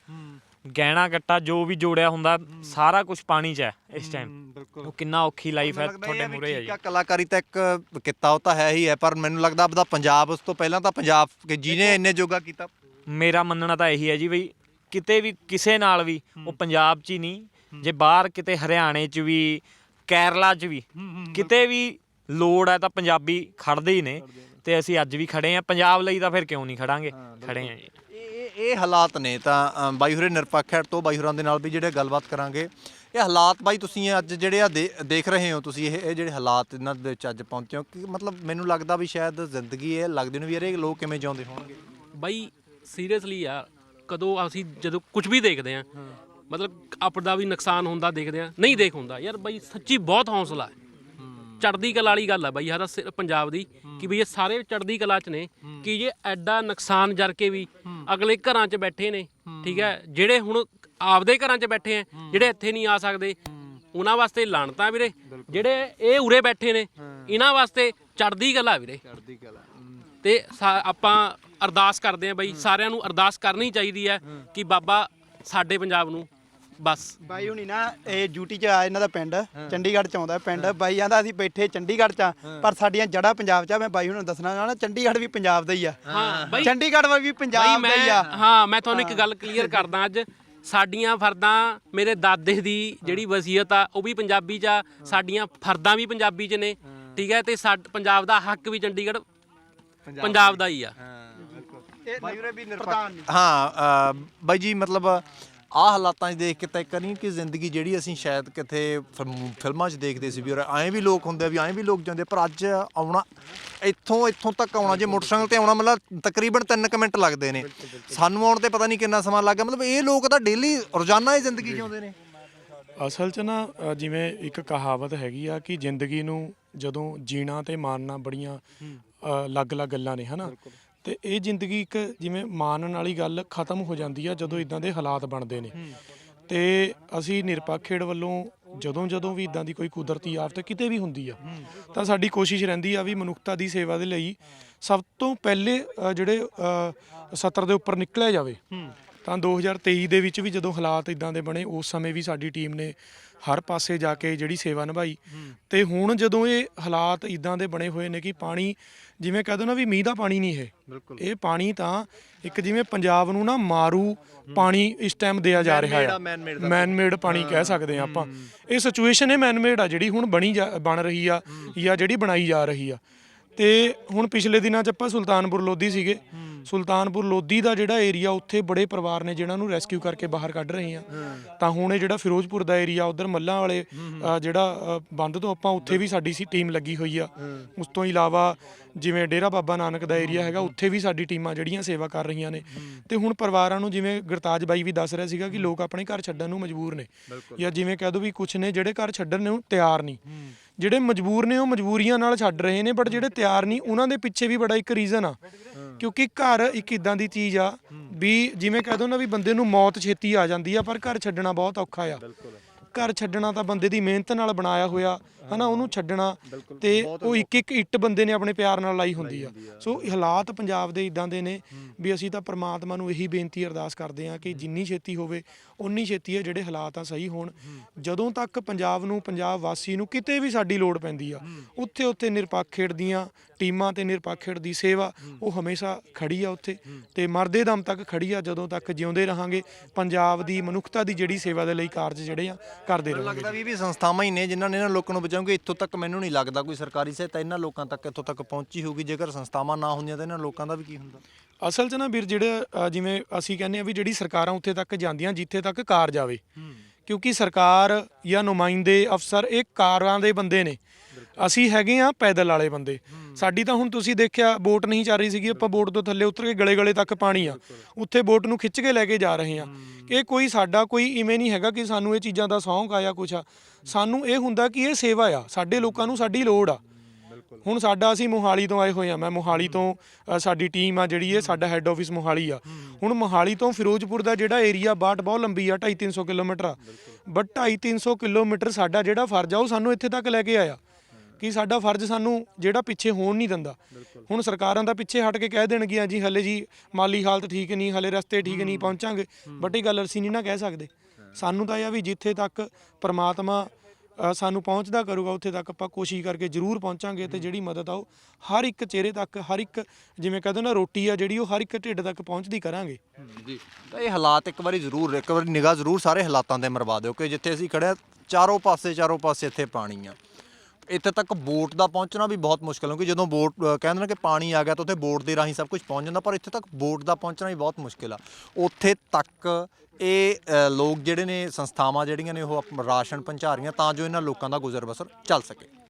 ਗਹਿਣਾ ਗੱਟਾ ਜੋ ਵੀ ਜੋੜਿਆ ਹੁੰਦਾ ਸਾਰਾ ਕੁਝ ਪਾਣੀ 'ਚ ਹੈ ਇਸ ਟਾਈਮ ਬਿਲਕੁਲ। ਉਹ ਕਿੰਨਾ ਔਖੀ ਲਾਈਫ ਹੈ ਤੁਹਾਡੇ ਮੂਰੇ ਹੈ ਜੀ। ਕਲਾਕਾਰੀ ਤਾਂ ਇੱਕ ਕਿੱਤਾ ਉਹ ਤਾਂ ਹੈ ਹੀ ਹੈ ਪਰ ਮੈਨੂੰ ਲੱਗਦਾ ਆਪਦਾ ਪੰਜਾਬ ਉਸ ਤੋਂ ਪਹਿਲਾਂ ਤਾਂ ਪੰਜਾਬ ਕਿ ਜਿਹਨੇ ਇੰਨੇ ਜੋਗਾ ਕੀਤਾ। ਮੇਰਾ ਮੰਨਣਾ ਤਾਂ ਇਹੀ ਹੈ ਜੀ ਬਈ ਕਿਤੇ ਵੀ ਕਿਸੇ ਨਾਲ ਵੀ ਉਹ ਪੰਜਾਬ 'ਚ ਹੀ ਨਹੀਂ। ਜੇ ਬਾਹਰ ਕਿਤੇ ਹਰਿਆਣੇ 'ਚ ਵੀ ਕੇਰਲਾ 'ਚ ਵੀ ਕਿਤੇ ਵੀ ਲੋੜ ਹੈ ਤਾਂ ਪੰਜਾਬੀ ਖੜਦੇ ਹੀ ਨੇ ਤੇ ਅਸੀਂ ਅੱਜ ਵੀ ਖੜੇ ਆ ਪੰਜਾਬ ਲਈ ਤਾਂ ਫਿਰ ਕਿਉਂ ਨਹੀਂ ਖੜਾਂਗੇ? ਖੜੇ ਆ ਜੀ। ਇਹ ਇਹ- ਹਾਲਾਤ ਨੇ ਤਾਂ ਬਾਈ ਹੋਰੇ ਨਿਰਪੱਖ ਹੈਡ ਤੋਂ ਬਾਈ ਹੋਰਾਂ ਦੇ ਨਾਲ ਵੀ ਜਿਹੜੇ ਗੱਲਬਾਤ ਕਰਾਂਗੇ। ਇਹ ਹਾਲਾਤ ਬਾਈ ਤੁਸੀਂ ਅੱਜ ਜਿਹੜੇ ਆ ਦੇ- ਦੇਖ ਰਹੇ ਹੋ ਤੁਸੀਂ ਇਹ ਇਹ ਜਿਹੜੇ ਹਾਲਾਤ ਇਹਨਾਂ ਦੇ ਵਿੱਚ ਅੱਜ ਪਹੁੰਚੇ ਹੋ ਕਿ ਮਤਲਬ ਮੈਨੂੰ ਲੱਗਦਾ ਵੀ ਸ਼ਾਇਦ ਜ਼ਿੰਦਗੀ ਇਹ ਲੱਗਦੀ ਨੂੰ ਵੀ ਯਾਰ ਇਹ ਲੋਕ ਕਿਵੇਂ ਜਿਉਂਦੇ ਹੋਣਗੇ? ਬਾਈ ਸੀਰੀਅਸਲੀ ਯਾਰ ਕਦੋਂ ਅਸੀਂ ਜਦੋਂ ਕੁਝ ਵੀ ਦੇਖਦੇ ਆ ਮਤਲਬ ਆਪਦਾ ਵੀ ਨੁਕਸਾਨ ਹੁੰਦਾ ਦੇਖਦੇ ਆ ਨਹੀਂ ਦੇਖ ਹੁੰਦਾ। ਯਾਰ ਬਾਈ ਸੱਚੀ ਬਹੁਤ ਹੌਸਲਾ ਹੈ। ਚੜ੍ਹਦੀ ਕਲਾ ਵਾਲੀ ਗੱਲ ਆ ਬਾਈ ਸਿਰ- ਪੰਜਾਬ ਦੀ ਕਿ ਵੀ ਇਹ ਸਾਰੇ ਚੜ੍ਹਦੀ ਕਲਾ ਚ ਨੇ ਕਿ ਇਹ ਐਡਾ ਨੁਕਸਾਨ ਜਰ ਕੇ ਵੀ ਅਗਲੇ ਘਰਾਂ 'ਚ ਬੈਠੇ ਨੇ ਠੀਕ ਹੈ ਜਿਹੜੇ ਹੁਣ ਆਪਦੇ ਘਰਾਂ 'ਚ ਬੈਠੇ ਆ ਜਿਹੜੇ ਇੱਥੇ ਨਹੀਂ ਆ ਸਕਦੇ ਉਹਨਾਂ ਵਾਸਤੇ ਲਾਣਤਾਂ ਵੀਰੇ ਜਿਹੜੇ ਇਹ ਉਰੇ ਬੈਠੇ ਨੇ ਇਹਨਾਂ ਵਾਸਤੇ ਚੜ੍ਹਦੀ ਕਲਾ ਵੀਰੇ। ਚੜ੍ਹਦੀ ਕਲਾ ਤੇ ਆਪਾਂ ਅਰਦਾਸ ਕਰਦੇ ਆ ਬਈ ਸਾਰਿਆਂ ਨੂੰ ਅਰਦਾਸ ਕਰਨੀ ਚਾਹੀਦੀ ਹੈ ਕਿ ਬਾਬਾ ਸਾਡੇ ਪੰਜਾਬ ਨੂੰ ਬਸ। ਬਾਈ ਹੁਣੀ ਨਾ ਇਹ ਡਿਊਟੀ 'ਚ ਆ ਇਹਨਾਂ ਦਾ ਪਿੰਡ ਚੰਡੀਗੜ੍ਹ 'ਚ ਆਉਂਦਾ ਪਿੰਡ। ਬਾਈ ਆਂਦਾ ਅਸੀਂ ਬੈਠੇ ਚੰਡੀਗੜ੍ਹ 'ਚ ਆ ਪਰ ਸਾਡੀਆਂ ਜੜ੍ਹਾਂ ਪੰਜਾਬ 'ਚ ਆ ਮੈਂ ਬਾਈ ਹੁਣਾਂ ਨੂੰ ਦੱਸਣਾ ਚਾਹਣਾ ਚੰਡੀਗੜ੍ਹ ਵੀ ਪੰਜਾਬ ਦਾ ਹੀ ਆ। ਹਾਂ ਬਾਈ ਚੰਡੀਗੜ੍ਹ ਵੀ ਬਾਈ ਪੰਜਾਬ ਦਾ ਹੀ ਮੈਂ ਆ। ਹਾਂ ਮੈਂ ਤੁਹਾਨੂੰ ਇੱਕ ਗੱਲ ਕਲੀਅਰ ਕਰਦਾ ਅੱਜ। ਸਾਡੀਆਂ ਫਰਦਾਂ ਮੇਰੇ ਦਾਦੇ ਦੀ ਜਿਹੜੀ ਵਸੀਅਤ ਆ ਉਹ ਵੀ ਪੰਜਾਬੀ ਚ ਆ ਸਾਡੀਆਂ ਫਰਦਾਂ ਵੀ ਪੰਜਾਬੀ ਚ ਨੇ ਠੀਕ ਹੈ? ਤੇ ਸਾਡ ਪੰਜਾਬ ਦਾ ਹੱਕ ਵੀ ਚੰਡੀਗੜ੍ਹ ਪੰਜਾਬ ਦਾ ਹੀ ਆ। ਇਹ ਬਾਈ ਵੀ ਪ੍ਰਧਾਨ ਨੇ ਹਾਂ ਅ, ਬਾਈ ਜੀ ਮਤਲਬ ਆਹ ਹਾਲਾਤਾਂ 'ਚ ਦੇਖ ਕੇ ਤਾਂ ਕਰੀ ਕਿ ਜ਼ਿੰਦਗੀ ਜਿਹੜੀ ਅਸੀਂ ਸ਼ਾਇਦ ਕਿਤੇ ਫਿਲਮ- ਫਿਲਮਾਂ 'ਚ ਦੇਖਦੇ ਸੀ ਵੀ ਔਰ ਐਂ ਵੀ ਲੋਕ ਹੁੰਦੇ ਆ ਵੀ ਐਂ ਵੀ ਲੋਕ ਜਾਂਦੇ ਪਰ ਅੱਜ ਆਉਣਾ ਇੱਥੋਂ ਇੱਥੋਂ ਤੱਕ ਆਉਣਾ ਜੇ ਮੋਟਰਸਾਈਕਲ ਤੇ ਆਉਣਾ ਮਤਲਬ ਤਕਰੀਬਨ 3 ਮਿੰਟ ਲੱਗਦੇ ਨੇ। ਸਾਨੂੰ ਆਉਣ ਤੇ ਪਤਾ ਨਹੀਂ ਕਿੰਨਾ ਸਮਾਂ ਲੱਗ ਗਿਆ ਮਤਲਬ ਇਹ ਲੋਕ ਤਾਂ ਡੇਲੀ ਰੋਜ਼ਾਨਾ ਇਹ ਜ਼ਿੰਦਗੀ ਜਿਉਂਦੇ ਨੇ। ਅਸਲ 'ਚ ਨਾ ਅ, ਜਿਵੇਂ ਇੱਕ ਕਹਾਵਤ ਹੈਗੀ ਆ ਕਿ ਜ਼ਿੰਦਗੀ ਨੂੰ ਜਦੋਂ ਜੀਣਾ ਤੇ ਮਾਰਨਾ ਬੜੀਆਂ ਅ, ਅਲੱਗ-ਅਲੱਗ ਗੱਲਾਂ ਨੇ ਹਨਾ? ਤੇ ਇਹ ਜ਼ਿੰਦਗੀ ਇੱਕ ਜਿਵੇਂ ਮਾਨਣ ਵਾਲੀ ਗੱਲ ਖਤਮ ਹੋ ਜਾਂਦੀ ਆ ਜਦੋਂ ਇਦਾਂ ਦੇ ਹਾਲਾਤ ਬਣਦੇ ਨੇ। ਤੇ ਅਸੀਂ ਨਿਰਪੱਖ ਖੇਡ ਵੱਲੋਂ ਜਦੋਂ ਜਦੋਂ ਵੀ ਇਦਾਂ ਦੀ ਕੋਈ ਕੁਦਰਤੀ ਆਫਤ ਕਿਤੇ ਵੀ ਹੁੰਦੀ ਆ ਤਾਂ ਸਾਡੀ ਕੋਸ਼ਿਸ਼ ਰਹਿੰਦੀ ਆ ਵੀ ਮਨੁੱਖਤਾ ਦੀ ਸੇਵਾ ਦੇ ਲਈ ਸਭ ਤੋਂ ਪਹਿਲੇ ਅ, ਜਿਹੜੇ ਅ, ਸੱਤਰ ਦੇ ਉੱਪਰ ਨਿਕਲਿਆ ਜਾਵੇ। ਤਾਂ 2023 ਦੇ ਵਿੱਚ ਵੀ ਜਦੋਂ ਹਾਲਾਤ ਇਦਾਂ ਦੇ ਬਣੇ ਉਸ ਸਮੇਂ ਵੀ ਸਾਡੀ ਟੀਮ ਨੇ ਹਰ ਪਾਸੇ ਜਾ ਕੇ ਜਿਹੜੀ ਸੇਵਾ ਨਿਭਾਈ। ਤੇ ਹੁਣ ਜਦੋਂ ਇਹ ਹਾਲਾਤ ਇਦਾਂ ਦੇ ਬਣੇ ਹੋਏ ਨੇ ਕਿ ਪਾਣੀ ਜਿਵੇਂ ਕਹਦੋ ਨਾ ਵੀ ਮੀਂਹ ਦਾ ਪਾਣੀ ਨਹੀਂ ਇਹ। ਇਹ ਪਾਣੀ ਤਾਂ ਇੱਕ ਜਿਵੇਂ ਪੰਜਾਬ ਨੂੰ ਨਾ ਮਾਰੂ ਪਾਣੀ ਇਸ ਟਾਈਮ ਦਿਆ ਜਾ ਰਿਹਾ ਹੈ ਮੈਨ ਮੇਡ ਪਾਣੀ ਕਹਿ ਸਕਦੇ ਆ ਆਪਾਂ। ਇਹ ਸਿਚੁਏਸ਼ਨ ਹੈ ਮੈਨ ਮੇਡ ਆ ਜਿਹੜੀ ਹੁਣ ਬਣੀ ਬਣ ਰਹੀ ਆ ਜਾਂ ਜਿਹੜੀ ਬਣਾਈ ਜਾ ਰਹੀ ਆ। ਤੇ ਹੁਣ ਪਿਛਲੇ ਦਿਨਾਂ 'ਚ ਆਪਾਂ ਸੁਲਤਾਨਪੁਰ ਲੋਧੀ ਸੀਗੇ। ਸੁਲਤਾਨਪੁਰ ਲੋਧੀ ਦਾ ਜਿਹੜਾ ਏਰੀਆ ਉੱਥੇ ਬੜੇ ਪਰਿਵਾਰ ਨੇ ਜਿਨ੍ਹਾਂ ਨੂੰ ਰੈਸਕਿਊ ਕਰਕੇ ਬਾਹਰ ਕੱਢ ਰਹੇ ਆ। ਤਾਂ ਹੁਣ ਇਹ ਜਿਹੜਾ ਫਿਰੋਜ਼ਪੁਰ ਦਾ ਏਰੀਆ ਉਧਰ ਮੱਲਾਂ ਵਾਲੇ ਜਿਹੜਾ ਬੰਦ ਤੋਂ ਆਪਾਂ ਉੱਥੇ ਵੀ ਸਾਡੀ ਸੀ ਟੀਮ ਲੱਗੀ ਹੋਈ ਆ। ਉਸ ਤੋਂ ਇਲਾਵਾ ਜਿਵੇਂ ਡੇਰਾ ਬਾਬਾ ਨਾਨਕ ਦਾ ਏਰੀਆ ਹੈਗਾ ਉੱਥੇ ਵੀ ਸਾਡੀ ਟੀਮਾਂ ਜਿਹੜੀਆਂ ਸੇਵਾ ਕਰ ਰਹੀਆਂ ਨੇ। ਤੇ ਹੁਣ ਪਰਿਵਾਰਾਂ ਨੂੰ ਜਿਵੇਂ ਗੁਰਤਾਜ ਬਾਈ ਵੀ ਦੱਸ ਰਿਹਾ ਸੀਗਾ ਕਿ ਲੋਕ ਆਪਣੇ ਘਰ ਛੱਡਣ ਨੂੰ ਮਜਬੂਰ ਨੇ। ਜਾਂ ਜਿਵੇਂ ਕਹਿ ਦੋ ਵੀ ਕੁਝ ਨੇ ਜਿਹੜੇ ਘਰ ਛੱਡਣ ਨੂੰ ਤਿਆਰ ਨਹੀਂ। ਜਿਹੜੇ ਮਜਬੂਰ ਨੇ ਉਹ ਮਜਬੂਰੀਆਂ ਨਾਲ ਛੱਡ ਰਹੇ ਨੇ ਬਟ ਜਿਹੜੇ ਤਿਆਰ ਨਹੀਂ ਉਹਨਾਂ ਦੇ ਪਿੱਛੇ ਵੀ ਬੜਾ ਇੱਕ ਰੀਜ਼ਨ ਆ। ਕਿਉਂਕਿ ਘਰ ਇੱਕ ਇਦਾਂ ਦੀ ਚੀਜ਼ ਆ ਵੀ ਜਿਵੇਂ ਕਹਿ ਦੋ ਨਾ ਵੀ ਬੰਦੇ ਨੂੰ ਮੌਤ ਛੇਤੀ ਆ ਜਾਂਦੀ ਆ ਪਰ ਘਰ ਛੱਡਣਾ ਬਹੁਤ ਔਖਾ ਆ। ਘਰ ਛੱਡਣਾ ਤਾਂ ਬੰਦੇ ਦੀ ਮਿਹਨਤ ਨਾਲ ਬਣਾਇਆ ਹੋਇਆ ਹਨਾ ਉਹਨੂੰ ਛੱਡਣਾ ਤੇ ਉਹ ਇੱਕ ਇੱਕ ਇੱਟ ਬੰਦੇ ਨੇ ਆਪਣੇ ਪਿਆਰ ਨਾਲ ਲਾਈ ਹੁੰਦੀ ਆ। ਸੋ ਹਾਲਾਤ ਪੰਜਾਬ ਦੇ ਇਦਾਂ ਦੇ ਨੇ ਵੀ ਅਸੀਂ ਤਾਂ ਪ੍ਰਮਾਤਮਾ ਨੂੰ ਇਹੀ ਬੇਨਤੀ ਅਰਦਾਸ ਕਰਦੇ ਆ ਕਿ ਜਿੰਨੀ ਛੇਤੀ ਹੋਵੇ ਉਨੀ ਛੇਤੀ ਇਹ ਜਿਹੜੇ ਹਾਲਾਤ ਆ ਸਹੀ ਹੋਣ। ਜਦੋਂ ਤੱਕ ਪੰਜਾਬ ਨੂੰ ਪੰਜਾਬ ਵਾਸੀ ਨੂੰ ਕਿਤੇ ਵੀ ਸਾਡੀ ਲੋੜ ਪੈਂਦੀ ਆ ਉੱਥੇ ਉੱਥੇ ਨਿਰਪੱਖ ਖੇਡ ਦੀਆਂ ਟੀਮਾਂ ਤੇ ਨਿਰਪੱਖ ਖੇਡ ਦੀ ਸੇਵਾ ਉਹ ਹਮੇਸ਼ਾ ਖੜੀ ਆ ਉੱਥੇ ਤੇ ਮਰਦੇ ਦਮ ਤੱਕ ਖੜੀ ਆ ਜਦੋਂ ਤੱਕ ਜਿਉਂਦੇ ਰਹਾਂਗੇ। ਪੰਜਾਬ ਦੀ ਮਨੁੱਖਤਾ ਦੀ ਜਿਹੜੀ ਸੇਵਾ ਦੇ ਲਈ ਕਾਰਜ ਜਿਹੜੇ ਆ ਕਰਦੇ ਰਹਾਂਗੇ ਲੱਗਦਾ ਵੀ ਇਹ ਵੀ ਸੰਸਥਾਵਾਂ ਹੀ ਨੇ ਜਿਨ੍ਹਾਂ ਨੇ ਇਹਨਾਂ ਲੋਕਾਂ ਨੂੰ ਬਚਾਉਂਗੇ ਇੱਥੋਂ ਤੱਕ ਮੈਨੂੰ ਨਹੀਂ ਲੱਗਦਾ ਕੋਈ ਸਰਕਾਰੀ ਸਹਾਇਤਾ ਇਹਨਾਂ ਲੋਕਾਂ ਤੱਕ ਇੱਥੋਂ ਤੱਕ ਪਹੁੰਚੀ ਹੋਊਗੀ। ਜੇਕਰ ਸੰਸਥਾਵਾਂ ਨਾ ਹੁੰਦੀਆਂ ਤਾਂ ਇਹਨਾਂ ਲੋਕਾਂ ਦਾ ਵੀ ਕੀ ਹੁੰਦਾ? ਅਸਲ 'ਚ ਨਾ ਵੀਰ ਜਿਹੜੇ ਅ, ਜਿਵੇਂ ਅਸੀਂ ਕਹਿੰਦੇ ਆ ਵੀ ਜਿਹੜੀ ਸਰਕਾਰਾਂ ਉੱਥੇ ਤੱਕ ਜਾਂਦੀਆਂ ਜਿੱਥੇ ਤੱਕ ਕਾਰ ਜਾਵੇ। ਕਿਉਂਕਿ ਸਰਕਾਰ ਜਾਂ ਨੁਮਾਇੰਦੇ ਅਫਸਰ ਇਹ ਕਾਰਾਂ ਦੇ ਬੰਦੇ ਨੇ। ਅਸੀਂ ਹੈਗੇ ਆ ਪੈਦਲ ਵਾਲੇ ਬੰਦੇ। ਸਾਡੀ ਤਾਂ ਹੁਣ ਤੁਸੀਂ ਦੇਖਿਆ ਬੋਟ ਨਹੀਂ ਚੱਲ ਰਹੀ ਸੀਗੀ ਆਪਾਂ ਬੋਟ ਤੋਂ ਥੱਲੇ ਉਤਰ ਕੇ ਗਲੇ ਗਲੇ ਤੱਕ ਪਾਣੀ ਆ। ਉੱਥੇ ਬੋਟ ਨੂੰ ਖਿੱਚ ਕੇ ਲੈ ਕੇ ਜਾ ਰਹੇ ਆ। ਇਹ ਕੋਈ ਸਾਡਾ ਕੋਈ ਇਵੇਂ ਨਹੀਂ ਹੈਗਾ ਕਿ ਸਾਨੂੰ ਇਹ ਚੀਜ਼ਾਂ ਦਾ ਸੌਂਕ ਆਇਆ ਕੁਛ ਆ। ਸਾਨੂੰ ਇਹ ਹੁੰਦਾ ਕਿ ਇਹ ਸੇਵਾ ਆ। ਸਾਡੇ ਲੋਕਾਂ ਨੂੰ ਸਾਡੀ ਲੋੜ ਆ। ਹੁਣ ਸਾਡਾ ਅਸੀਂ ਮੋਹਾਲੀ ਤੋਂ ਆਏ ਹੋਏ ਆ। ਮੈਂ ਮੋਹਾਲੀ ਤੋਂ ਸਾਡੀ ਟੀਮ ਆ ਜਿਹੜੀ ਇਹ ਸਾਡਾ ਹੈੱਡ ਆਫਿਸ ਮੋਹਾਲੀ ਆ। ਹੁਣ ਮੋਹਾਲੀ ਤੋਂ ਫਿਰੋਜ਼ਪੁਰ ਦਾ ਜਿਹੜਾ ਏਰੀਆ ਬਾਟ ਬਹੁਤ ਲੰਬੀ ਆ 2.5 300 ਕਿਲੋਮੀਟਰ ਆ। ਬਟ 2.5 300 ਕਿਲੋਮੀਟਰ ਸਾਡਾ ਜਿਹੜਾ ਫਰਜ਼ ਆ ਉਹ ਸਾਨੂੰ ਇੱਥੇ ਤੱਕ ਲੈ ਕੇ ਆਇਆ। ਕਿ ਸਾਡਾ ਫਰਜ਼ ਸਾਨੂੰ ਜਿਹੜਾ ਪਿੱਛੇ ਹੋਣ ਨਹੀਂ ਦਿੰਦਾ। ਹੁਣ ਸਰਕਾਰਾਂ ਦਾ ਪਿੱਛੇ ਹਟ ਕੇ ਕਹਿ ਦੇਣਗੀਆਂ ਜੀ ਹਲੇ ਜੀ ਮਾਲੀ ਹਾਲਤ ਠੀਕ ਨਹੀਂ ਹਲੇ ਰਸਤੇ ਠੀਕ ਨਹੀਂ ਪਹੁੰਚਾਂਗੇ। ਬਟ ਇਹ ਗੱਲ ਅਸੀਂ ਨਹੀਂ ਨਾ ਕਹਿ ਸਕਦੇ। ਸਾਨੂੰ ਤਾਂ ਇਹ ਆ ਵੀ ਜਿੱਥੇ ਤੱਕ ਪ੍ਰਮਾਤਮਾ ਸਾਨੂੰ ਪਹੁੰਚਦਾ ਕਰੂਗਾ ਉੱਥੇ ਤੱਕ ਆਪਾਂ ਕੋਸ਼ਿਸ਼ ਕਰਕੇ ਜ਼ਰੂਰ ਪਹੁੰਚਾਂਗੇ ਤੇ ਜਿਹੜੀ ਮਦਦ ਆ ਉਹ ਹਰ ਇੱਕ ਚਿਹਰੇ ਤੱਕ ਹਰ ਇੱਕ ਜਿਵੇਂ ਕਹਿੰਦੇ ਨਾ ਰੋਟੀ ਆ ਜਿਹੜੀ ਉਹ ਹਰ ਇੱਕ ਢਿੱਡ ਤੱਕ ਪਹੁੰਚਦੀ ਕਰਾਂਗੇ। ਜੀ ਤਾਂ ਇਹ ਹਾਲਾਤ ਇੱਕ ਵਾਰੀ ਜ਼ਰੂਰ ਇੱਕ ਵਾਰੀ ਨਿਗਾਹ ਜ਼ਰੂਰ ਸਾਰੇ ਹਾਲਾਤਾਂ ਤੇ ਮਰਵਾ ਦਿਓ ਕਿ ਜਿੱਥੇ ਅਸੀਂ ਖੜੇ ਚਾਰੋਂ ਪਾਸੇ ਚਾਰੋਂ ਪਾਸੇ ਇੱਥੇ ਪਾਣੀ ਆ। ਇੱਥੇ ਤੱਕ ਬੋਟ ਦਾ ਪਹੁੰਚਣਾ ਵੀ ਬਹੁਤ ਮੁਸ਼ਕਲ ਕਿਉਂਕਿ ਜਦੋਂ ਬੋਟ ਕਹਿੰਦੇ ਨੇ ਕਿ ਪਾਣੀ ਆ ਗਿਆ ਤਾਂ ਉੱਥੇ ਬੋਟ ਦੇ ਰਾਹੀਂ ਸਭ ਕੁਝ ਪਹੁੰਚ ਜਾਂਦਾ, ਪਰ ਇੱਥੇ ਤੱਕ ਬੋਟ ਦਾ ਪਹੁੰਚਣਾ ਵੀ ਬਹੁਤ ਮੁਸ਼ਕਲ ਆ। ਉੱਥੇ ਤੱਕ ਇਹ ਲੋਕ ਜਿਹੜੇ ਨੇ ਸੰਸਥਾਵਾਂ ਜਿਹੜੀਆਂ ਨੇ ਉਹ ਆਪ- ਰਾਸ਼ਨ ਪਹੁੰਚਾ ਰਹੀਆਂ ਤਾਂ ਜੋ ਇਹਨਾਂ ਲੋਕਾਂ ਦਾ ਗੁਜ਼ਰ ਬਸਰ ਚੱਲ ਸਕੇ।